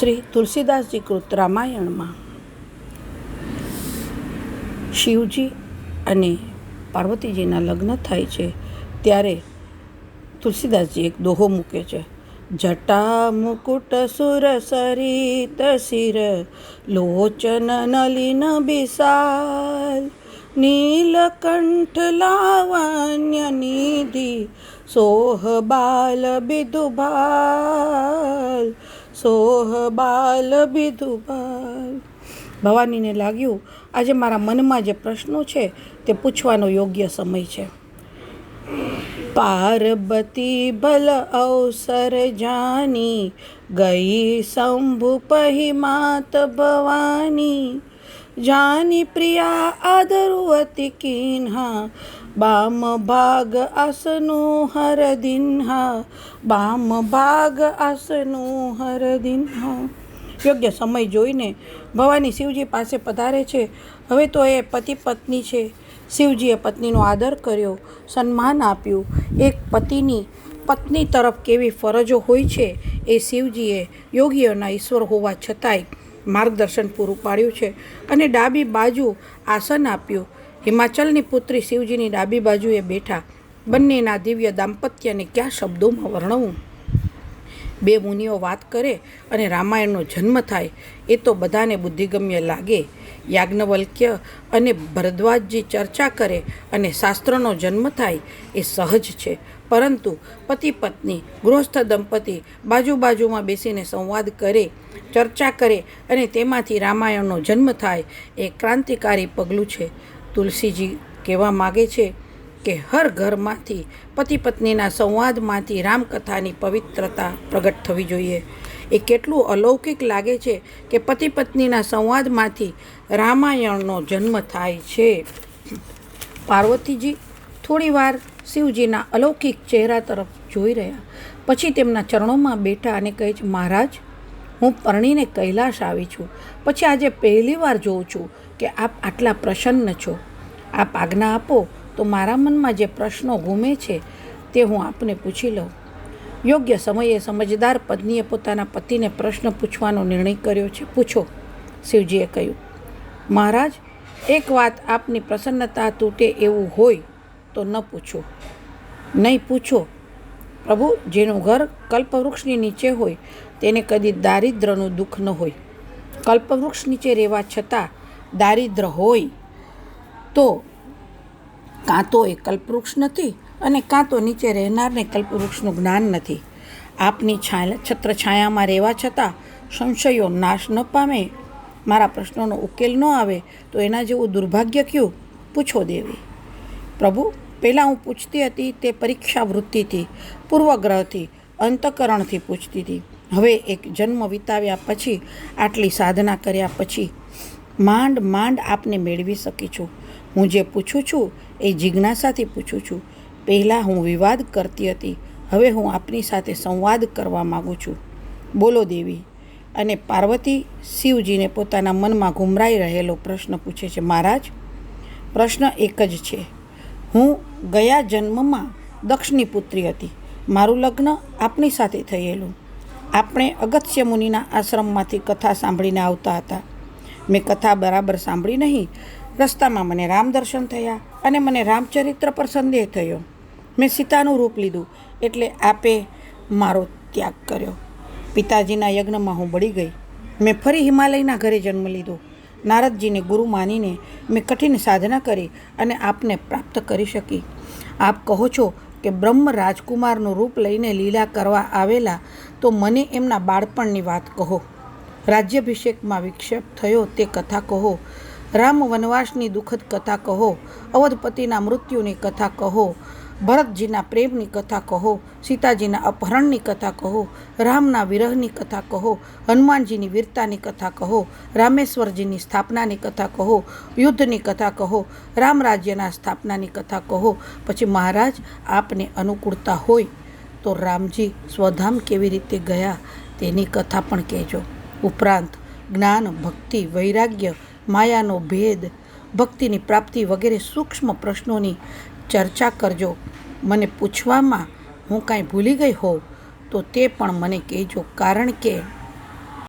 શ્રી તુલસીદાસજી કૃત રામાયણમાં. શિવજી અને પાર્વતીજીના લગ્ન થાય છે, ત્યારે તુલસીદાસજી એક દોહો મૂકે છે. જટા મુકુટ સુર સરિત શિર, લોચન નલિન બિસાલ નીલકંઠ લાવણ્ય નિધિ, સોહ બાલ બિદુભાલ સોહ બાલ બાલ. ભવાનીને લાગ્યું, આજે મારા મનમાં જે પ્રશ્નો છે તે પૂછવાનો યોગ્ય સમય છે. પાર્વતી ભલ અવસર જાની, ગઈ શંભુ પહી માત ભવાની. જાની પ્રિયા આદરવતી કિન્હા, બામ ભાગ આસનું હર દિન્હા, બામ ભાગ આસનું હર દિન્હા. યોગ્ય સમય જોઈને ભવાની શિવજી પાસે પધારે છે. હવે તો એ પતિ પત્ની છે. શિવજીએ પત્નીનો આદર કર્યો, સન્માન આપ્યું. એક પતિની પત્ની તરફ કેવી ફરજો હોય છે એ શિવજીએ યોગીઓના ઈશ્વર હોવા છતાંય માર્ગદર્શન પૂરું પાડ્યું છે અને ડાબી બાજુ આસન આપ્યું. હિમાચલની પુત્રી શિવજીની ડાબી બાજુએ બેઠા. બંનેના દિવ્ય દાંપત્યને કયા શબ્દોમાં વર્ણવું? બે મુનિઓ વાત કરે અને રામાયણનો જન્મ થાય, એ તો બધાને બુદ્ધિગમ્ય લાગે. યાજ્ઞવલ્ક્ય અને ભરદ્વાજજી ચર્ચા કરે અને શાસ્ત્રનો જન્મ થાય, એ સહજ છે. પરંતુ પતિ પત્ની, ગૃહસ્થ દંપતી બાજુ બાજુમાં બેસીને સંવાદ કરે, ચર્ચા કરે અને તેમાંથી રામાયણનો જન્મ થાય, એ ક્રાંતિકારી પગલું છે. તુલસીજી કહેવા માગે છે કે હર ઘરમાંથી, પતિ પત્નીના સંવાદમાંથી રામકથાની પવિત્રતા પ્રગટ થવી જોઈએ. એ કેટલું અલૌકિક લાગે છે કે પતિ પત્નીના સંવાદમાંથી રામાયણનો જન્મ થાય છે. પાર્વતીજી થોડીવાર શિવજીના અલૌકિક ચહેરા તરફ જોઈ રહ્યા. પછી તેમના ચરણોમાં બેઠા અને કહે છે, મહારાજ, હું પરણીને કૈલાશ આવી છું. પછી આજે પહેલીવાર જોઉં છું કે આપ આટલા પ્રસન્ન છો. આપ આજ્ઞા આપો તો મારા મનમાં જે પ્રશ્નો ઘૂમે છે તે હું આપને પૂછી લઉં. યોગ્ય સમયે સમજદાર પત્નીએ પોતાના પતિને પ્રશ્ન પૂછવાનો નિર્ણય કર્યો છે. પૂછો, શિવજીએ કહ્યું. મહારાજ, એક વાત આપની પ્રસન્નતા તૂટે એવું હોય તો ન પૂછો. નહીં પૂછો. પ્રભુ, જેનું ઘર કલ્પવૃક્ષની નીચે હોય, તેને કદી દારિદ્રનું દુઃખ ન હોય. કલ્પવૃક્ષ નીચે રહેવા છતાં દારિદ્ર હોય તો કાં તો એ કલ્પવૃક્ષ નથી અને કાં તો નીચે રહેનારને કલ્પવૃક્ષનું જ્ઞાન નથી. આપની છાયા છત્રછાયામાં રહેવા છતાં સંશયો નાશ ન પામે. મારા પ્રશ્નોનો ઉકેલ ન આવે તો એના જેવું દુર્ભાગ્ય કયું? પૂછો દેવી. પ્રભુ, પહેલાં હું પૂછતી હતી તે પરીક્ષા વૃત્તિથી પૂર્વગ્રહથી, અંતકરણથી પૂછતી હતી. હવે એક જન્મ વિતાવ્યા પછી, આટલી સાધના કર્યા પછી માંડ માંડ આપને મેળવી શકી છું. હું જે પૂછું છું એ જિજ્ઞાસાથી પૂછું છું. પહેલાં હું વિવાદ કરતી હતી, હવે હું આપની સાથે સંવાદ કરવા માગું છું. બોલો દેવી. અને પાર્વતી શિવજીને પોતાના મનમાં ગુમરાઈ રહેલો પ્રશ્ન પૂછે છે, મહારાજ, પ્રશ્ન એક જ છે. હું ગયા જન્મમાં દક્ષની પુત્રી હતી. મારું લગ્ન આપની સાથે થયેલું. આપણે અગત્ય મુનિના આશ્રમમાંથી કથા સાંભળીને આવતા હતા. મેં કથા બરાબર સાંભળી નહીં રસ્તામાં મને રામ દર્શન થયા અને મને રામચરિત્ર પર સંદેહ થયો. મેં સીતાનું રૂપ લીધું એટલે આપે મારો ત્યાગ કર્યો. પિતાજીના યજ્ઞમાં હું બળી ગઈ. મેં ફરી હિમાલયના ઘરે જન્મ લીધો. નારદજીને ગુરુ માનીને મેં કઠિન સાધના કરી અને આપને પ્રાપ્ત કરી શકી. આપ કહો છો કે બ્રહ્મ રાજકુમારનું રૂપ લઈને લીલા કરવા આવેલા તો મને એમના બાળપણની વાત કહો. રાજ્યાભિષેકમાં વિક્ષેપ થયો તે કથા કહો. રામ વનવાસની દુઃખદ કથા કહો, અવધપતિના મૃત્યુની કથા કહો, ભરતજીના પ્રેમની કથા કહો, સીતાજીના અપહરણની કથા કહો, રામના વિરહની કથા કહો, હનુમાનજીની વીરતાની કથા કહો, રામેશ્વરજીની સ્થાપનાની કથા કહો, યુદ્ધની કથા કહો, રામ રાજ્યના સ્થાપનાની કથા કહો. પછી મહારાજ, આપને અનુકૂળતા હોય તો રામજી સ્વધામ કેવી રીતે ગયા તેની કથા પણ કહેજો. ઉપરાંત જ્ઞાન, ભક્તિ, વૈરાગ્ય માયાનો ભેદ, ભક્તિની પ્રાપ્તિ વગેરે સૂક્ષ્મ પ્રશ્નોની ચર્ચા કરજો. મને પૂછવામાં હું કાંઈ ભૂલી ગઈ હોઉં તો તે પણ મને કહેજો. કારણ કે